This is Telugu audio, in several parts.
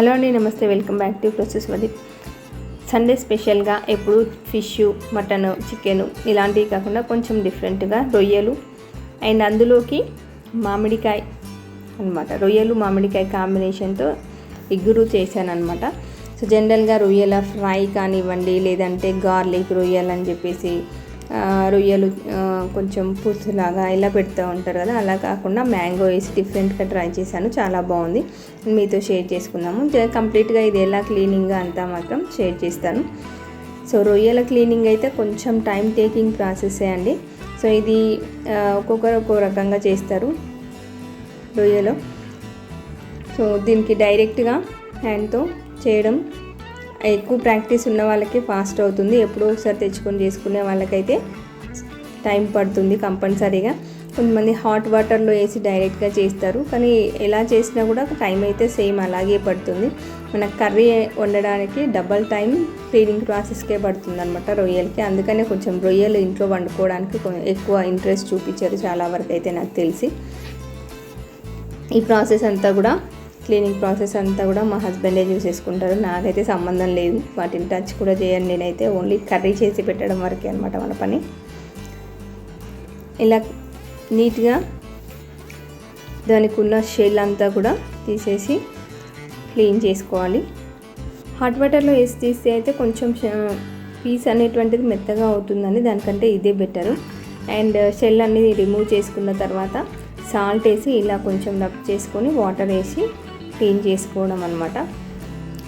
హలో అండి నమస్తే వెల్కమ్ బ్యాక్ టు ప్రొసెస్ వది. సండే స్పెషల్గా ఎప్పుడు ఫిష్ మటన్ చికెన్ ఇలాంటివి కాకుండా కొంచెం డిఫరెంట్గా రొయ్యలు అండ్ అందులోకి మామిడికాయ అనమాట రొయ్యలు మామిడికాయ కాంబినేషన్తో ఇగురు చేశాను అనమాట సో జనరల్గా రొయ్యల ఫ్రై కానివ్వండి లేదంటే గార్లిక్ రొయ్యలు అని చెప్పేసి రొయ్యలు కొంచెం పులుసులాగా ఇలా పెడుతూ ఉంటారు కదా. అలా కాకుండా మ్యాంగో వేసి డిఫరెంట్గా ట్రై చేశాను. చాలా బాగుంది. మీతో షేర్ చేసుకుందాము. కంప్లీట్గా ఇది ఎలా క్లీనింగ్ అంతా మాత్రం షేర్ చేస్తాను. సో రొయ్యల క్లీనింగ్ అయితే కొంచెం టైం టేకింగ్ ప్రాసెసే అండి. సో ఇది ఒక్కొక్కరు ఒక్కో రకంగా చేస్తారు రొయ్యలో. సో దీనికి డైరెక్ట్గా హ్యాండ్తో చేయడం ఎక్కువ ప్రాక్టీస్ ఉన్న వాళ్ళకి ఫాస్ట్ అవుతుంది. ఎప్పుడో ఒకసారి తెచ్చుకొని చేసుకునే వాళ్ళకైతే టైం పడుతుంది కంపల్సరీగా. కొంతమంది హాట్ వాటర్లో వేసి డైరెక్ట్గా చేస్తారు. కానీ ఎలా చేసినా కూడా టైం అయితే సేమ్ అలాగే పడుతుంది. మన కర్రీ వండడానికి డబల్ టైం క్లీనింగ్ ప్రాసెస్కే పడుతుంది అనమాట రొయ్యలకి. అందుకనే కొంచెం రొయ్యలు ఇంట్లో వండుకోవడానికి కొ- ఎక్కువ ఇంట్రెస్ట్ చూపించారు చాలా వరకు అయితే నాకు తెలిసి. ఈ ప్రాసెస్ అంతా కూడా క్లీనింగ్ ప్రాసెస్ అంతా కూడా మా హస్బెండే చూసేసుకుంటారు. నాకైతే సంబంధం లేదు. వాటిని టచ్ కూడా చేయను నేనైతే. ఓన్లీ కర్రీ చేసి పెట్టడం వరకే అనమాట మన పని. ఇలా నీట్గా దానికి ఉన్న షెల్ అంతా కూడా తీసేసి క్లీన్ చేసుకోవాలి. హాట్ వాటర్లో వేసి తీస్తే అయితే కొంచెం పీస్ అనేటువంటిది మెత్తగా అవుతుందని దానికంటే ఇదే బెటరు. అండ్ షెల్ అన్ని రిమూవ్ చేసుకున్న తర్వాత సాల్ట్ వేసి ఇలా కొంచెం రబ్ చేసుకొని వాటర్ వేసి క్లీన్ చేసుకోవడం అనమాట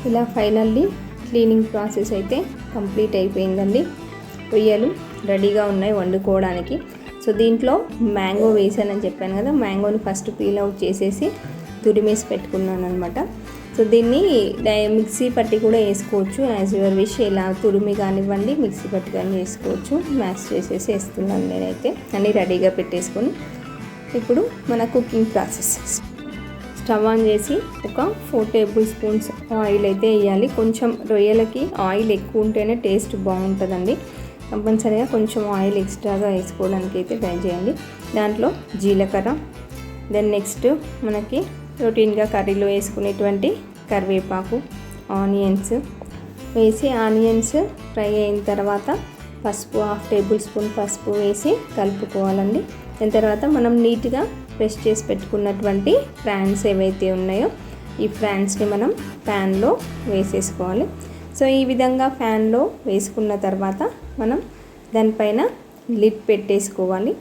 ఇలా ఫైనల్లీ క్లీనింగ్ ప్రాసెస్ అయితే కంప్లీట్ అయిపోయిందండి. రొయ్యలు రెడీగా ఉన్నాయి వండుకోవడానికి. సో దీంట్లో మ్యాంగో వేసానని చెప్పాను కదా మ్యాంగోని ఫస్ట్ పీల్ అవుట్ చేసేసి తురిమేసి పెట్టుకున్నాను అనమాట సో దీన్ని డై మిక్సీ పట్టి కూడా వేసుకోవచ్చు. యాజ్ యువర్ విష్ ఇలా తురిమి కానివ్వండి మిక్సీ పట్టి కానీ వేసుకోవచ్చు. మ్యాష్ చేసేసి వేస్తున్నాను నేనైతే. అన్నీ రెడీగా పెట్టేసుకొని ఇప్పుడు మన కుకింగ్ ప్రాసెస్ స్టవ్ ఆన్ చేసి ఒక ఫోర్ టేబుల్ స్పూన్స్ ఆయిల్ అయితే వేయాలి. కొంచెం రొయ్యలకి ఆయిల్ ఎక్కువ ఉంటేనే టేస్ట్ బాగుంటుందండి. కంపల్సరీగా కొంచెం ఆయిల్ ఎక్స్ట్రాగా వేసుకోవడానికి అయితే ట్రై చేయండి. దాంట్లో జీలకర్ర దెన్ నెక్స్ట్ మనకి రొటీన్గా కర్రీలో వేసుకునేటువంటి కరివేపాకు ఆనియన్స్. వేసి ఆనియన్స్ ఫ్రై అయిన తర్వాత పసుపు హాఫ్ టేబుల్ స్పూన్ పసుపు వేసి కలుపుకోవాలండి. దాని తర్వాత మనం నీట్గా ప్రెస్ చేసి పెట్టుకున్నటువంటి ఫ్రాన్స్ ఏవైతే ఉన్నాయో ఈ ఫ్రాన్స్ని మనం ప్యాన్లో వేసేసుకోవాలి. సో ఈ విధంగా ఫ్యాన్లో వేసుకున్న తర్వాత మనం దానిపైన లిడ్ పెట్టేసుకోవాలి.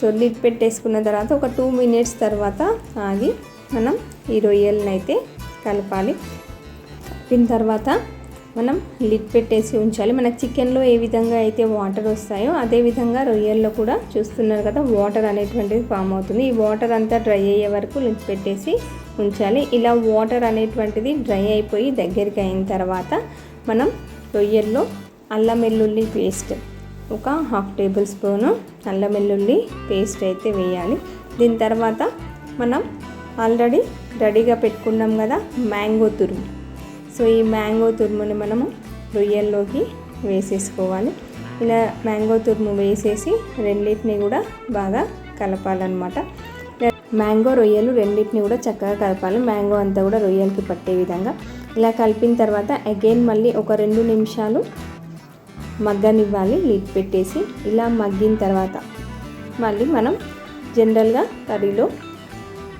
సో లిడ్ పెట్టేసుకున్న తర్వాత ఒక టూ మినిట్స్ తర్వాత ఆగి మనం ఈ రొయ్యలను అయితే కలపాలి. కలిపిన తర్వాత మనం లిడ్ పెట్టేసి ఉంచాలి. మనకు చికెన్లో ఏ విధంగా అయితే వాటర్ వస్తాయో అదే విధంగా రొయ్యల్లో కూడా చూస్తున్నారు కదా వాటర్ అనేటువంటిది ఫామ్ అవుతుంది. ఈ వాటర్ అంతా డ్రై అయ్యే వరకు లిడ్ పెట్టేసి ఉంచాలి. ఇలా వాటర్ అనేటువంటిది డ్రై అయిపోయి దగ్గరికి అయిన తర్వాత మనం రొయ్యల్లో అల్లం వెల్లుల్లి పేస్ట్ ఒక హాఫ్ టేబుల్ స్పూను అల్లం వెల్లుల్లి పేస్ట్ అయితే వేయాలి. దీని తర్వాత మనం ఆల్రెడీ రెడీగా పెట్టుకున్నాం కదా మ్యాంగో తురుము. సో ఈ మ్యాంగో తురుముని మనము రొయ్యల్లోకి వేసేసుకోవాలి. ఇలా మ్యాంగో తురుము వేసేసి రెండింటిని కూడా బాగా కలపాలన్నమాట. మ్యాంగో రొయ్యలు రెండింటిని కూడా చక్కగా కలపాలి. మ్యాంగో అంతా కూడా రొయ్యలకి పట్టే విధంగా. ఇలా కలిపిన తర్వాత అగైన్ మళ్ళీ ఒక రెండు నిమిషాలు మగ్గనివ్వాలి. లిడ్ పెట్టేసి ఇలా మగ్గిన తర్వాత మళ్ళీ మనం జనరల్గా కర్రీలో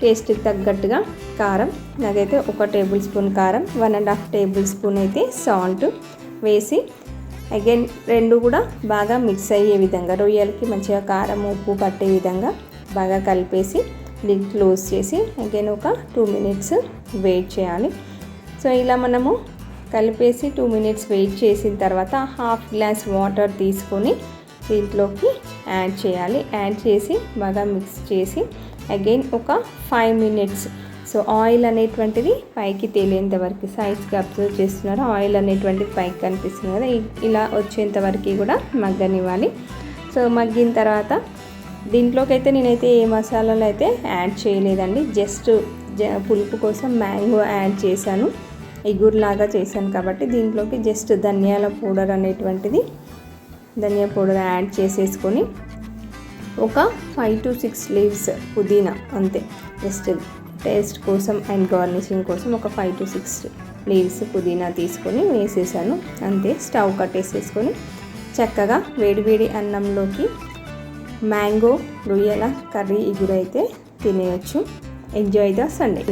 టేస్ట్కి తగ్గట్టుగా కారం నాకైతే ఒక టేబుల్ స్పూన్ కారం one and half table spoon అయితే సాల్ట్ వేసి అగైన్ రెండు కూడా బాగా మిక్స్ అయ్యే విధంగా రొయ్యలకి మంచిగా కారం ఉప్పు పట్టే విధంగా బాగా కలిపేసి లిడ్ క్లోజ్ చేసి అగైన్ ఒక టూ మినిట్స్ వెయిట్ చేయాలి. సో ఇలా మనము కలిపేసి టూ మినిట్స్ వెయిట్ చేసిన తర్వాత హాఫ్ గ్లాస్ వాటర్ తీసుకొని దీంట్లోకి యాడ్ చేయాలి. యాడ్ చేసి బాగా మిక్స్ చేసి అగైన్ ఒక ఫైవ్ మినిట్స్ సో ఆయిల్ అనేటువంటిది పైకి తేలేంత వరకు సైజ్కి అబ్జర్వ్ చేస్తున్నారు. ఆయిల్ అనేటువంటిది పైకి కనిపిస్తుంది కదా. ఇలా వచ్చేంత వరకు కూడా మగ్గనివ్వాలి. సో మగ్గిన తర్వాత దీంట్లోకి అయితే నేనైతే ఏ మసాలాలు అయితే యాడ్ చేయలేదండి. జస్ట్ జ పులుపు కోసం మ్యాంగో యాడ్ చేశాను. ఎగురులాగా చేశాను కాబట్టి దీంట్లోకి జస్ట్ ధనియాల పౌడర్ అనేటువంటిది ధనియా పౌడర్ యాడ్ చేసేసుకొని ఒక ఫైవ్ టు సిక్స్ లీవ్స్ పుదీనా అంతే. జస్ట్ టేస్ట్ కోసం అండ్ గార్నిషింగ్ కోసం ఒక ఫైవ్ టు సిక్స్ లీవ్స్ పుదీనా తీసుకొని వేసేసాను. అంతే స్టవ్ కట్టేసేసుకొని చక్కగా వేడివేడి అన్నంలోకి మ్యాంగో రొయ్యల కర్రీ ఇగురైతే తినేయచ్చు. Enjoy the Sunday